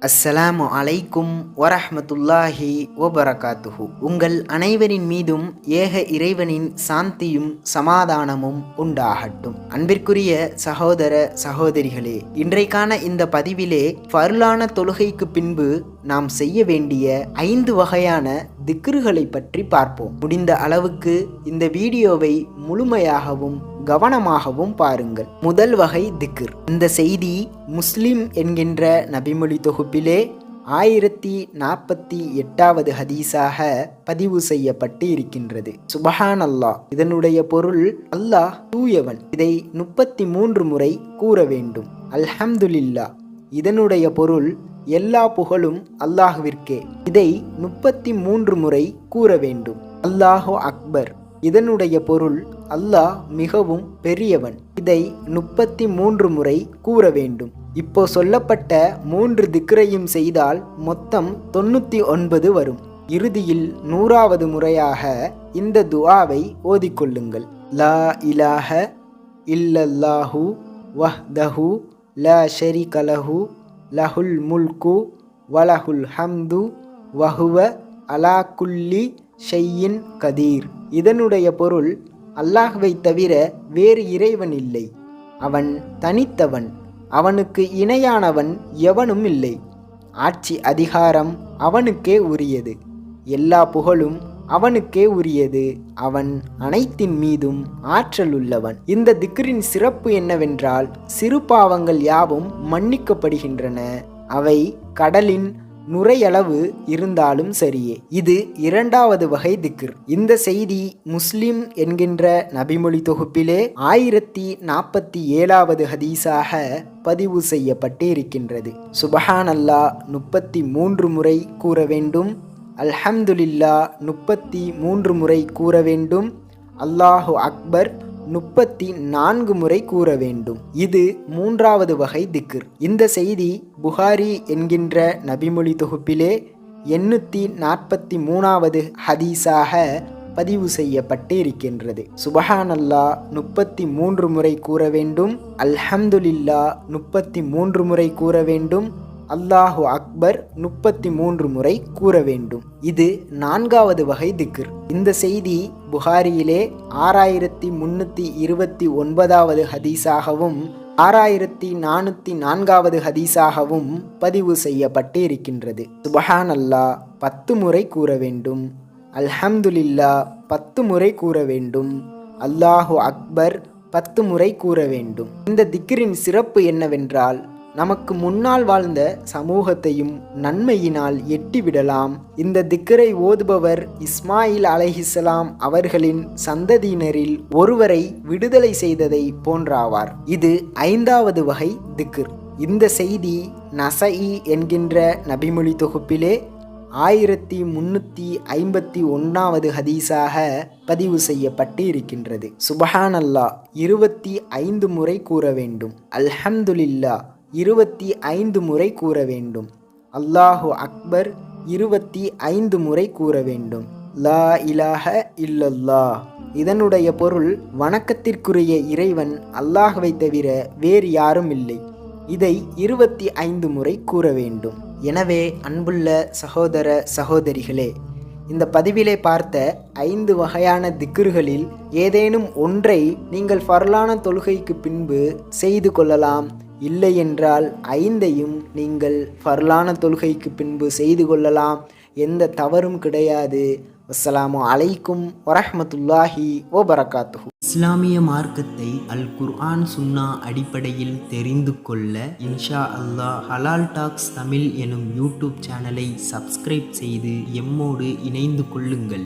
அஸ்ஸலாமு அலைக்கும் வரஹமத்துல்லாஹி வபரகாத்துஹு. உங்கள் அனைவரின் மீதும் ஏக இறைவனின் சாந்தியும் சமாதானமும் உண்டாகட்டும். அன்பிற்குரிய சகோதர சகோதரிகளே இன்றைக்கான இந்த பதிவிலே ஃபர்லான தொழுகைக்கு பின்பு நாம் செய்ய வேண்டிய ஐந்து வகையான திக்ருகளை பற்றி பார்ப்போம். முடிந்த அளவுக்கு இந்த வீடியோவை முழுமையாகவும் கவனமாகவும் பாருங்கள். முதல் வகை திக்ர். இந்த செய்தி முஸ்லிம் என்கின்ற நபிமொழி தொகுப்பிலே ஆயிரத்தி நாற்பத்தி எட்டாவது ஹதீஸாக பதிவு செய்யப்பட்டு இருக்கின்றது. சுபஹான் அல்லாஹ் இதனுடைய பொருள் அல்லாஹ் தூயவன். இதை முப்பத்தி மூன்று முறை கூற வேண்டும். அல்ஹம்துலில்லா இதனுடைய பொருள் எல்லா புகழும் அல்லாஹுவிற்கே. இதை முப்பத்தி மூன்று முறை கூற வேண்டும். அல்லாஹு அக்பர். இதனுடைய பொருள் அல்லாஹ் மிகவும் பெரியவன். இதை முப்பத்தி மூன்று முறை கூற வேண்டும். இப்போ சொல்லப்பட்ட மூன்று திக்ரையும் செய்தால் மொத்தம் தொண்ணூற்றி ஒன்பது வரும். இறுதியில் நூறாவது முறையாக இந்த துஆவை ஓதிக்கொள்ளுங்கள் லா இலாஹ இல்லல்லாஹு வஹ்தஹு ஷரி ஷரிகலஹு லஹுல் முல்கு வலஹுல் ஹம்து வஹுவ அலா குல்லி ஷையின் கதீர். இதனுடைய பொருள் அல்லாஹ்வை தவிர வேறு இறைவன் இல்லை. அவன் தனித்தவன் அவனுக்கு இணையானவன் எவனும் இல்லை. ஆட்சி அதிகாரம் அவனுக்கே உரியது. எல்லா புகழும் அவனுக்கே உரியது. அவன் அனைத்தின் மீதும் ஆற்றல் உள்ளவன் இந்த திக்ரின் சிறப்பு என்னவென்றால் சிறு பாவங்கள் யாவும் மன்னிக்கப்படுகின்றன. அவை கடலின் நுரையளவு இருந்தாலும் சரியே. இது இரண்டாவது வகை திக்ர். இந்த செய்தி முஸ்லிம் என்கின்ற நபிமொழி தொகுப்பிலே ஆயிரத்தி நாற்பத்தி ஏழாவது ஹதீஸாக பதிவு செய்யப்பட்டு இருக்கின்றது சுபஹானல்லா முப்பத்தி மூன்று முறை கூற வேண்டும். அல்ஹம்துலில்லா முப்பத்தி மூன்று முறை கூற வேண்டும். அல்லாஹு அக்பர் முப்பத்தி நான்கு முறை கூற வேண்டும். இது மூன்றாவது வகை திக்ர். இந்த செய்தி புகாரி என்கின்ற நபிமொழி தொகுப்பிலே எண்ணூற்றி நாற்பத்தி மூணாவது ஹதீஸாக பதிவு செய்யப்பட்டு இருக்கின்றது. சுபஹானல்லா முப்பத்தி மூன்று முறை கூற வேண்டும். அல்ஹம்துலில்லா முப்பத்தி மூன்று முறை கூற வேண்டும். அல்லாஹு அக்பர் முப்பத்தி மூன்று முறை கூற வேண்டும். இது நான்காவது வகை திக்ர். இந்த செய்தி புகாரியிலே ஆறாயிரத்தி முன்னூற்றி இருபத்தி ஒன்பதாவது ஹதீஸாகவும் ஆறாயிரத்தி நானூற்றி நான்காவது ஹதீஸாகவும் பதிவு செய்யப்பட்டு இருக்கின்றது. சுபஹான் அல்லா பத்து முறை கூற வேண்டும். அல்ஹம்துலில்லா பத்து முறை கூற வேண்டும். அல்லாஹு அக்பர் பத்து முறை கூற வேண்டும். இந்த திக்ரின் சிறப்பு என்னவென்றால் நமக்கு முன்னால் வாழ்ந்த சமூகத்தையும் நன்மையினால் எட்டிவிடலாம். இந்த திக்கரை ஓதுபவர் இஸ்மாயில் அலைஹிஸ்லாம் அவர்களின் சந்ததியினரில் ஒருவரை விடுதலை செய்ததை போன்றாவார். இது ஐந்தாவது வகை திக்கர். இந்த செய்தி நசஇ என்கின்ற நபிமொழி தொகுப்பிலே ஆயிரத்தி முன்னூற்றி ஐம்பத்தி ஒன்றாவது ஹதீஸாக பதிவு செய்யப்பட்டு இருக்கின்றது. சுபஹானல்லா இருபத்தி ஐந்து முறை கூற வேண்டும். அல்ஹம்துலில்லா இருபத்தி ஐந்து முறை கூற வேண்டும். அல்லாஹு அக்பர் இருபத்தி ஐந்து முறை கூற வேண்டும். லா இலாஹ இல்லல்லா இதனுடைய பொருள் வணக்கத்திற்குரிய இறைவன் அல்லாஹுவை தவிர வேறு யாரும் இல்லை. இதை இருபத்தி ஐந்து முறை கூற வேண்டும். எனவே அன்புள்ள சகோதர சகோதரிகளே இந்த பதிவிலே பார்த்த ஐந்து வகையான திக்குறுகளில் ஏதேனும் ஒன்றை நீங்கள் ஃபர்லான தொழுகைக்கு பின்பு செய்து கொள்ளலாம். இல்லை என்றால் ஐந்தையும் நீங்கள் ஃபர்லான தொழுகைக்கு பின்பு செய்து கொள்ளலாம். எந்த தவறும் கிடையாது. அஸ்லாமு அலைக்கும் வரஹமத்துல்லாஹி ஓ பரகாத்து இஸ்லாமிய மார்க்கத்தை அல் குர்ஆன் சுன்னா அடிப்படையில் தெரிந்து கொள்ள இன்ஷா அல்லாஹ் ஹலால் டாக்ஸ் தமிழ் எனும் யூடியூப் சேனலை சப்ஸ்கிரைப் செய்து எம்மோடு இணைந்து கொள்ளுங்கள்.